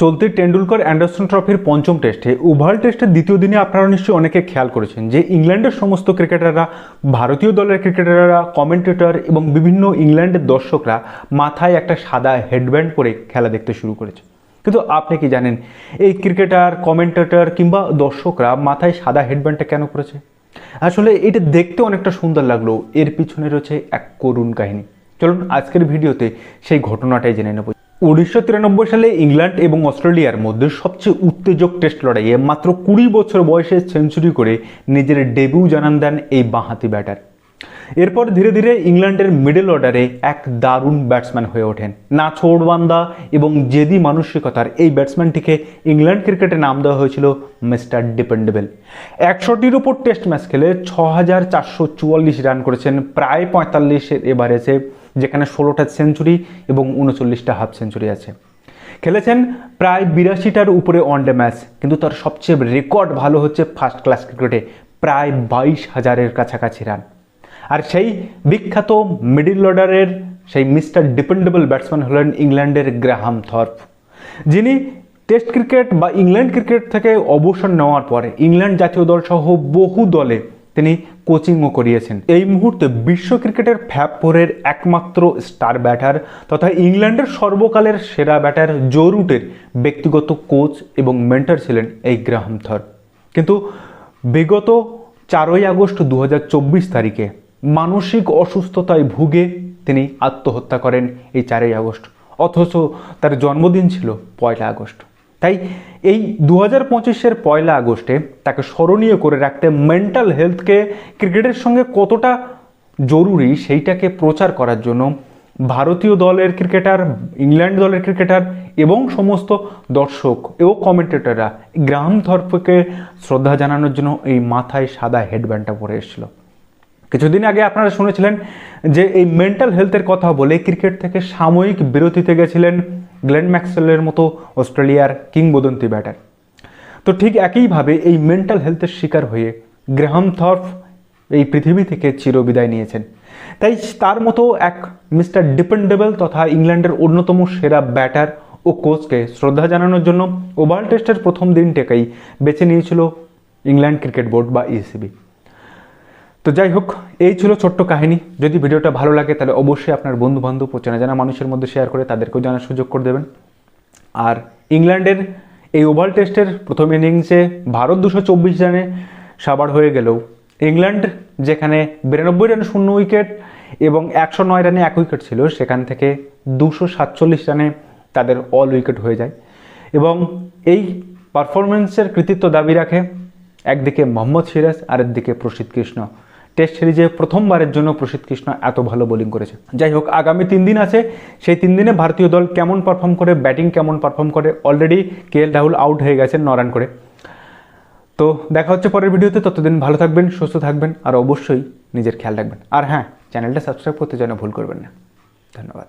চলতি টেন্ডুলকর অ্যান্ডারসন ট্রফির পঞ্চম টেস্টে ওভাল টেস্টের দ্বিতীয় দিনে আপনারা নিশ্চয়ই অনেকে খেয়াল করেছেন যে ইংল্যান্ডের সমস্ত ক্রিকেটাররা, ভারতীয় দলের ক্রিকেটাররা, কমেন্টেটর এবং বিভিন্ন ইংল্যান্ডের দর্শকরা মাথায় একটা সাদা হেডব্যান্ড পরে খেলা দেখতে শুরু করেছে। কিন্তু আপনি কি জানেন, এই ক্রিকেটার, কমেন্টেটর কিংবা দর্শকরা মাথায় সাদা হেডব্যান্ডটা কেন করেছে? আসলে এটা দেখতে অনেকটা সুন্দর লাগল। এর পিছনে রয়েছে এক করুণ কাহিনী। চলুন আজকের ভিডিওতে সেই ঘটনাটাই জেনে নেব। উনিশশো তিরানব্বই সালে ইংল্যান্ড এবং অস্ট্রেলিয়ার মধ্যে সবচেয়ে উত্তেজক টেস্ট লড়াইয়ে মাত্র কুড়ি বছর বয়সে সেঞ্চুরি করে নিজের ডেবিউ জানান দেন এই বাঁহাতি ব্যাটার। এরপর ধীরে ধীরে ইংল্যান্ডের মিডল অর্ডারে এক দারুণ ব্যাটসম্যান হয়ে ওঠেন। না ছোড়বান্দা এবং জেদি মানসিকতার এই ব্যাটসম্যানটিকে ইংল্যান্ড ক্রিকেটে নাম দেওয়া হয়েছিল মিস্টার ডিপেন্ডেবল একশোটির উপর টেস্ট ম্যাচ খেলে ছ চারশো চুয়াল্লিশ রান করেছেন, প্রায় পঁয়তাল্লিশের এভারেজে যেখানে ষোলোটা সেঞ্চুরি এবং উনচল্লিশটা হাফ সেঞ্চুরি আছে। খেলেছেন প্রায় বিরাশিটার উপরে ওয়ানডে ম্যাচ কিন্তু তার সবচেয়ে রেকর্ড ভালো হচ্ছে ফার্স্ট ক্লাস ক্রিকেটে প্রায় বাইশ হাজারের কাছাকাছি রান আর সেই বিখ্যাত মিডিল অর্ডারের সেই মিস্টার ডিপেন্ডেবল ব্যাটসম্যান হলেন ইংল্যান্ডের গ্রাহাম থর্প যিনি টেস্ট ক্রিকেট বা ইংল্যান্ড ক্রিকেট থেকে অবসর নেওয়ার পরে ইংল্যান্ড জাতীয় দল সহ বহু দলে তিনি কোচিংও করিয়েছেন। এই মুহূর্তে বিশ্ব ক্রিকেটের ফ্যাপ ফোরের একমাত্র স্টার ব্যাটার তথা ইংল্যান্ডের সর্বকালের সেরা ব্যাটার জো রুটের ব্যক্তিগত কোচ এবং মেন্টার ছিলেন এই গ্রাহাম থর্প কিন্তু বিগত চারই আগস্ট দু হাজার চব্বিশ তারিখে মানসিক অসুস্থতায় ভুগে তিনি আত্মহত্যা করেন এই চারই আগস্ট। অথচ তার জন্মদিন ছিল পয়লা আগস্ট। তাই এই দু হাজার পঁচিশের পয়লা আগস্টে তাকে স্মরণীয় করে রাখতে মেন্টাল হেলথকে ক্রিকেটের সঙ্গে কতটা জরুরি সেইটাকে প্রচার করার জন্য ভারতীয় দলের ক্রিকেটার, ইংল্যান্ড দলের ক্রিকেটার এবং সমস্ত দর্শক এবং কমেন্টেটররা গ্রাম থর্পকে শ্রদ্ধা জানানোর জন্য এই মাথায় সাদা হেডব্যান্ডটা পরে এসেছিল। কিছুদিন আগে আপনারা শুনেছিলেন যে এই মেন্টাল হেলথের কথা বলে ক্রিকেট থেকে সাময়িক বিরতিতে গেছিলেন গ্লেন ম্যাক্সওয়েলের মতো অস্ট্রেলিয়ার কিংবদন্তি ব্যাটার। তো ঠিক একইভাবে এই মেন্টাল হেলথের শিকার হয়ে গ্রাহাম থর্প এই পৃথিবী থেকে চিরবিদায় নিয়েছেন। তাই তার মতো এক মিস্টার ডিপেন্ডেবল তথা ইংল্যান্ডের অন্যতম সেরা ব্যাটার ও কোচকে শ্রদ্ধা জানানোর জন্য ওভাল টেস্টের প্রথম দিনটাকেই বেছে নিয়েছিল ইংল্যান্ড ক্রিকেট বোর্ড বা ইসিবি তো যাই হোক এই ছিল ছোট্ট কাহিনী। যদি ভিডিওটা ভালো লাগে, তাহলে অবশ্যই আপনার বন্ধু বান্ধব চেনা জানা মানুষের মধ্যে শেয়ার করে তাদেরকেও জানার সুযোগ করে দেবেন। আর ইংল্যান্ডের এই ওভাল টেস্টের প্রথম ইনিংসে ভারত দুশো চব্বিশ রানে সাবার হয়ে গেলেও ইংল্যান্ড, যেখানে বিরানব্বই রানে শূন্য উইকেট এবং একশো নয় রানে এক উইকেট ছিল, সেখান থেকে দুশো সাতচল্লিশ রানে তাদের অল উইকেট হয়ে যায়। এবং এই পারফরমেন্সের কৃতিত্ব দাবি রাখে একদিকে মোহাম্মদ সিরাজ আর একদিকে প্রসিদ্ধ কৃষ্ণ। টেস্ট সিরিজে প্রথমবারের জন্য প্রসিদ্ধ কৃষ্ণ এত ভালো বোলিং করেছে। যাই হোক, আগামী তিন দিন আছে। সেই তিন দিনে ভারতীয় দল কেমন পারফর্ম করে ব্যাটিং কেমন পারফর্ম করে already K L Rahul out হয়ে গেছেন ন রান করে। তো দেখা হচ্ছে পরের ভিডিওতে। ততদিন ভালো থাকবেন, সুস্থ থাকবেন, আর অবশ্যই নিজের খেয়াল রাখবেন। আর হ্যাঁ চ্যানেলটা সাবস্ক্রাইব করতে যেন ভুল করবেন না। ধন্যবাদ।